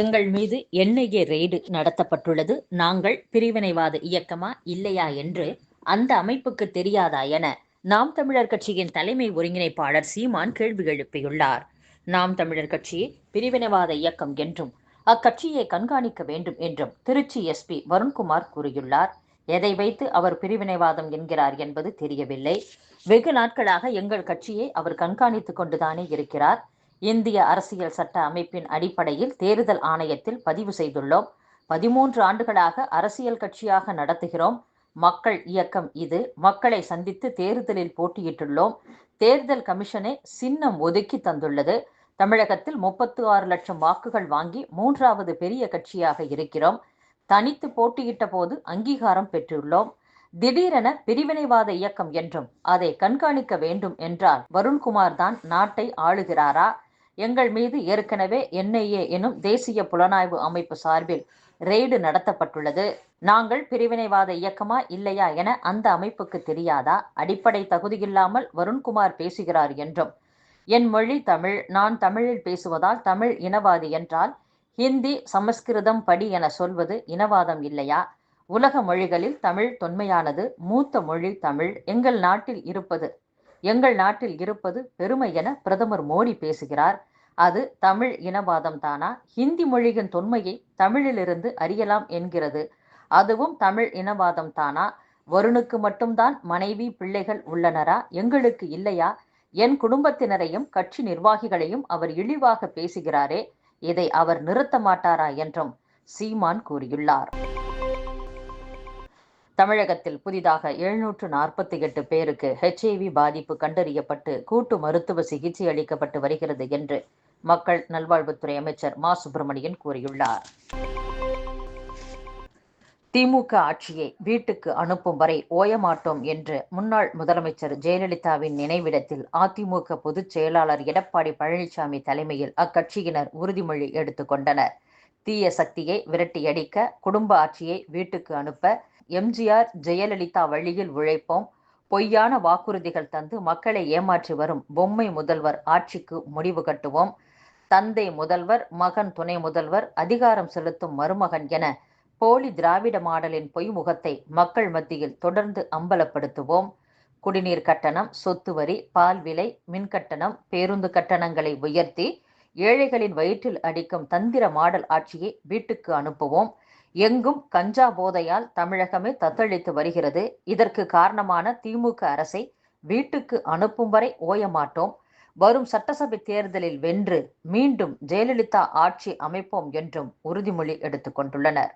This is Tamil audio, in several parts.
எங்கள் மீது என்ஐஏ ரெய்டு நடத்தப்பட்டுள்ளது. நாங்கள் பிரிவினைவாத இயக்கமா இல்லையா என்று அந்த அமைப்புக்கு தெரியாதா என நாம் தமிழர் கட்சியின் தலைமை ஒருங்கிணைப்பாளர் சீமான் கேள்வி எழுப்பியுள்ளார். நாம் தமிழர் கட்சி பிரிவினைவாத இயக்கம் என்றும் அக்கட்சியை கண்காணிக்க வேண்டும் என்றும் திருச்சி எஸ்பி வருண்குமார் கூறியுள்ளார். எதை வைத்து அவர் பிரிவினைவாதம் என்கிறார் என்பது தெரியவில்லை. வெகு நாட்களாக எங்கள் கட்சியை அவர் கண்காணித்துக் கொண்டுதானே இருக்கிறார். இந்திய அரசியல் சட்ட அமைப்பின் அடிப்படையில் தேர்தல் ஆணையத்தில் பதிவு செய்துள்ளோம். பதிமூன்று ஆண்டுகளாக அரசியல் கட்சியாக நடத்துகிறோம். மக்கள் இயக்கம் இது. மக்களை சந்தித்து தேர்தலில் போட்டியிட்டுள்ளோம். தேர்தல் கமிஷனே சின்னம் ஒதுக்கி தந்துள்ளது. தமிழகத்தில் முப்பத்து ஆறு லட்சம் வாக்குகள் வாங்கி மூன்றாவது பெரிய கட்சியாக இருக்கிறோம். தனித்து போட்டியிட்ட போது அங்கீகாரம் பெற்றுள்ளோம். திடீரென பிரிவினைவாத இயக்கம் என்றும் அதை கண்காணிக்க வேண்டும் என்றால் வருண்குமார் தான் நாட்டை ஆளுகிறாரா? எங்கள் மீது ஏற்கனவே என்ஐஏ எனும் தேசிய புலனாய்வு அமைப்பு சார்பில் ரெய்டு நடத்தப்பட்டுள்ளது. நாங்கள் பிரிவினைவாத இயக்கமா இல்லையா என அந்த அமைப்புக்கு தெரியாதா? அடிப்படை தகுதியில்லாமல் வருண்குமார் பேசுகிறார் என்றும். என் மொழி தமிழ். நான் தமிழில் பேசுவதால் தமிழ் இனவாதி என்றால் ஹிந்தி சமஸ்கிருதம் படி என சொல்வது இனவாதம் இல்லையா? உலக மொழிகளில் தமிழ் தொன்மையானது. மூத்த மொழி தமிழ். எங்கள் நாட்டில் இருப்பது எங்கள் நாட்டில் இருப்பது பெருமை என பிரதமர் மோடி பேசுகிறார். அது தமிழ் இனவாதம் தானா? ஹிந்தி மொழியின் தொன்மையை தமிழிலிருந்து அறியலாம் என்கிறது. அதுவும் தமிழ் இனவாதம் தானா? வருணுக்கு மட்டும்தான் மனைவி பிள்ளைகள் உள்ளனரா? எங்களுக்கு இல்லையா? என் குடும்பத்தினரையும் கட்சி நிர்வாகிகளையும் அவர் இழிவாக பேசுகிறாரே. இதை அவர் நிறுத்த மாட்டாரா என்றும் சீமான் கூறியுள்ளார். தமிழகத்தில் புதிதாக எழுநூற்று நாற்பத்தி எட்டு பேருக்கு ஹெச்ஐவி பாதிப்பு கண்டறியப்பட்டு கூட்டு மருத்துவ சிகிச்சை அளிக்கப்பட்டு வருகிறது என்று மக்கள் நல்வாழ்வுத்துறை அமைச்சர் மா. சுப்பிரமணியன் கூறியுள்ளார். திமுக ஆட்சியை வீட்டுக்கு அனுப்பும் வரை ஓயமாட்டோம் என்று முன்னாள் முதலமைச்சர் ஜெயலலிதாவின் நினைவிடத்தில் அதிமுக பொதுச் செயலாளர் எடப்பாடி பழனிசாமி தலைமையில் அக்கட்சியினர் உறுதிமொழி எடுத்துக்கொண்டனர் தீய சக்தியை விரட்டியடிக்க குடும்ப ஆட்சியை வீட்டுக்கு அனுப்ப எம்ஜிஆர் ஜெயலலிதா வழியில் உழைப்போம். பொய்யான வாக்குறுதிகள் தந்து மக்களை ஏமாற்றி வரும் பொம்மை முதல்வர் ஆட்சிக்கு முடிவு கட்டுவோம். தந்தை முதல்வர் மகன் துணை முதல்வர் அதிகாரம் செலுத்தும் மருமகன் என போலி திராவிட மாடலின் பொய்முகத்தை மக்கள் மத்தியில் தொடர்ந்து அம்பலப்படுத்துவோம். குடிநீர் கட்டணம் சொத்து வரி பால் விலை மின் கட்டணம் பேருந்து கட்டணங்களை உயர்த்தி ஏழைகளின் வயிற்றில் அடிக்கும் தந்திர மாடல் ஆட்சியை வீட்டுக்கு அனுப்புவோம். எங்கும் கஞ்சா போதையால் தமிழகமே தத்தளித்து வருகிறது. இதற்கு காரணமான திமுக அரசை வீட்டுக்கு அனுப்பும் வரை ஓயமாட்டோம் வரும் சட்டசபை தேர்தலில் வென்று மீண்டும் ஜெயலலிதா ஆட்சி அமைப்போம் என்றும் உறுதிமொழி எடுத்துக் கொண்டுள்ளனர்.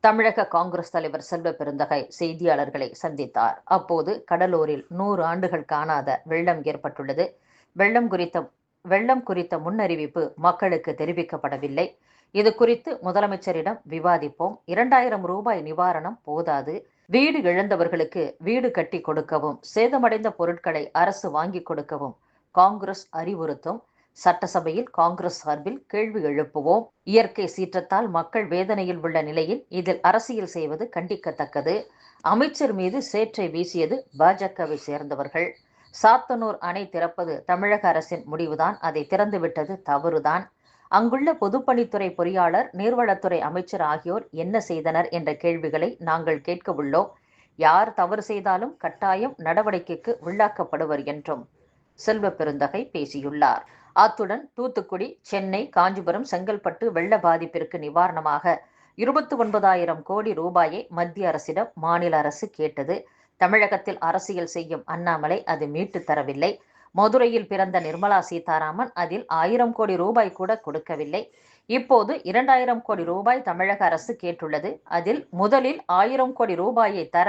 தமிழக காங்கிரஸ் தலைவர் செல்வ பெருந்தகை செய்தியாளர்களை சந்தித்தார். அப்போது கடலூரில் நூறு ஆண்டுகள் காணாத வெள்ளம் ஏற்பட்டுள்ளது. வெள்ளம் குறித்த வெள்ளம் குறித்த முன்னறிவிப்பு மக்களுக்கு தெரிவிக்கப்படவில்லை. இது குறித்து முதலமைச்சரிடம் விவாதிப்போம். இரண்டாயிரம் ரூபாய் நிவாரணம் போதாது. வீடு இழந்தவர்களுக்கு வீடு கட்டி கொடுக்கவும் சேதமடைந்த பொருட்களை அரசு வாங்கி கொடுக்கவும் காங்கிரஸ் அறிவுறுத்தும். சட்டசபையில் காங்கிரஸ் சார்பில் கேள்வி எழுப்புவோம். இயற்கை சீற்றத்தால் மக்கள் வேதனையில் உள்ள நிலையில் இதில் அரசியல் செய்வது கண்டிக்கத்தக்கது. அமைச்சர் மீது சேற்றை வீசியது பாஜகவை சேர்ந்தவர்கள். சாத்தனூர் அணை திறப்பது தமிழக அரசின் முடிவுதான். அதை திறந்துவிட்டது தவறுதான். அங்குள்ள பொதுப்பணித்துறை பொறியாளர் நீர்வளத்துறை அமைச்சர் ஆகியோர் என்ன செய்தனர் என்ற கேள்விகளை நாங்கள் கேட்க உள்ளோம். யார் தவறு செய்தாலும் கட்டாயம் நடவடிக்கைக்கு உள்ளாக்கப்படுவர் என்றும் செல்வ பெருந்தகை பேசியுள்ளார். அத்துடன் தூத்துக்குடி சென்னை காஞ்சிபுரம் செங்கல்பட்டு வெள்ள பாதிப்பிற்கு நிவாரணமாக இருபத்தி ஒன்பதாயிரம் கோடி ரூபாயை மத்திய அரசிடம் மாநில அரசு கேட்டது. தமிழகத்தில் அரசியல் செய்யும் அண்ணாமலை அது மீட்டு தரவில்லை. மதுரையில் பிறந்த நிர்மலா சீதாராமன் அதில் ஆயிரம் கோடி ரூபாய் கூட கொடுக்கவில்லை. இப்போது இரண்டாயிரம் கோடி ரூபாய் தமிழக அரசு கேட்டுள்ளது. அதில் முதலில் ஆயிரம் கோடி ரூபாயை தர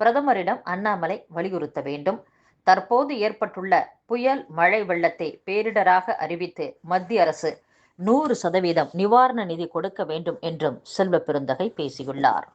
பிரதமரிடம் அண்ணாமலை வலியுறுத்த வேண்டும். தற்போது ஏற்பட்டுள்ள புயல் மழை வெள்ளத்தை பேரிடராக அறிவித்து மத்திய அரசு நூறு சதவீதம் நிவாரண நிதி கொடுக்க வேண்டும் என்றும் செல்வ பெருந்தகை பேசியுள்ளார்.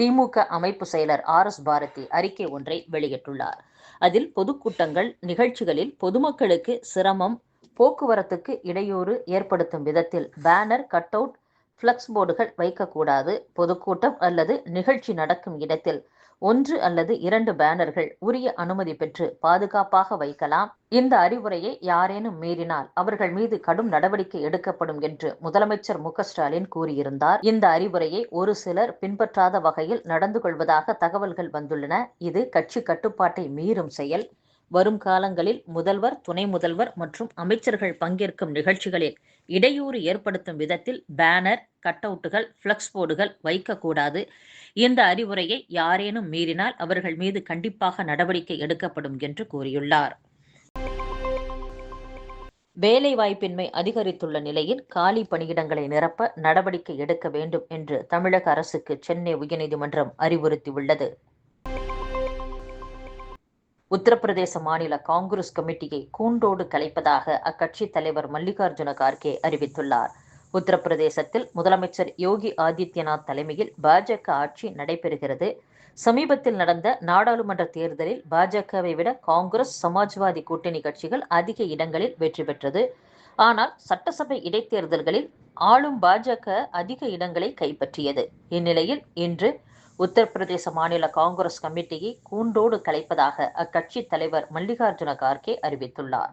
திமுக அமைப்பு செயலர் ஆர் எஸ் பாரதி அறிக்கை ஒன்றை வெளியிட்டுள்ளார். அதில் பொதுக்கூட்டங்கள் நிகழ்ச்சிகளில் பொதுமக்களுக்கு சிரமம் போக்குவரத்துக்கு இடையூறு ஏற்படுத்தும் விதத்தில் பேனர் கட் அவுட் ஃப்ளக்ஸ் போர்டுகள் வைக்கக்கூடாது. பொதுக்கூட்டம் அல்லது நிகழ்ச்சி நடக்கும் இடத்தில் ஒன்று அல்லது இரண்டு பேனர்கள் உரிய அனுமதி பெற்று பாதுகாப்பாக வைக்கலாம். இந்த அறிவுரையை யாரேனும் மீறினால் அவர்கள் மீது கடும் நடவடிக்கை எடுக்கப்படும் என்று முதலமைச்சர் மு ஸ்டாலின் கூறியிருந்தார். இந்த அறிவுரையை ஒரு சிலர் பின்பற்றாத வகையில் நடந்து கொள்வதாக தகவல்கள் வந்துள்ளன. இது கட்சி கட்டுப்பாட்டை மீறும் செயல். வரும் காலங்களில் முதல்வர் துணை முதல்வர் மற்றும் அமைச்சர்கள் பங்கேற்கும் நிகழ்ச்சிகளில் இடையூறு ஏற்படுத்தும் விதத்தில் பேனர் கட் அவுட்டுகள் ஃப்ளக்ஸ் போர்டுகள் வைக்கக்கூடாது. இந்த அறிவுரையை யாரேனும் மீறினால் அவர்கள் மீது கண்டிப்பாக நடவடிக்கை எடுக்கப்படும் என்று கூறியுள்ளார். வேலைவாய்ப்பின்மை அதிகரித்துள்ள நிலையில் காலி பணியிடங்களை நிரப்ப நடவடிக்கை எடுக்க வேண்டும் என்று தமிழக அரசுக்கு சென்னை உயர்நீதிமன்றம் அறிவுறுத்தியுள்ளது. உத்தரப்பிரதேச மாநில காங்கிரஸ் கமிட்டியை கூண்டோடு கலைப்பதாக அக்கட்சி தலைவர் மல்லிகார்ஜுன கார்கே அறிவித்துள்ளார். உத்தரப்பிரதேசத்தில் முதலமைச்சர் யோகி ஆதித்யநாத் தலைமையில் பாஜக ஆட்சி நடைபெறுகிறது. சமீபத்தில் நடந்த நாடாளுமன்ற தேர்தலில் பாஜகவை விட காங்கிரஸ் சமாஜ்வாதி கூட்டணி கட்சிகள் அதிக இடங்களில் வெற்றி பெற்றது. ஆனால் சட்டசபை இடைத்தேர்தல்களில் ஆளும் பாஜக அதிக இடங்களை கைப்பற்றியது. இந்நிலையில் இன்று உத்தரப்பிரதேச மாநில காங்கிரஸ் கமிட்டியை கூண்டோடு கலைப்பதாக அக்கட்சி தலைவர் மல்லிகார்ஜுன கார்கே அறிவித்துள்ளார்.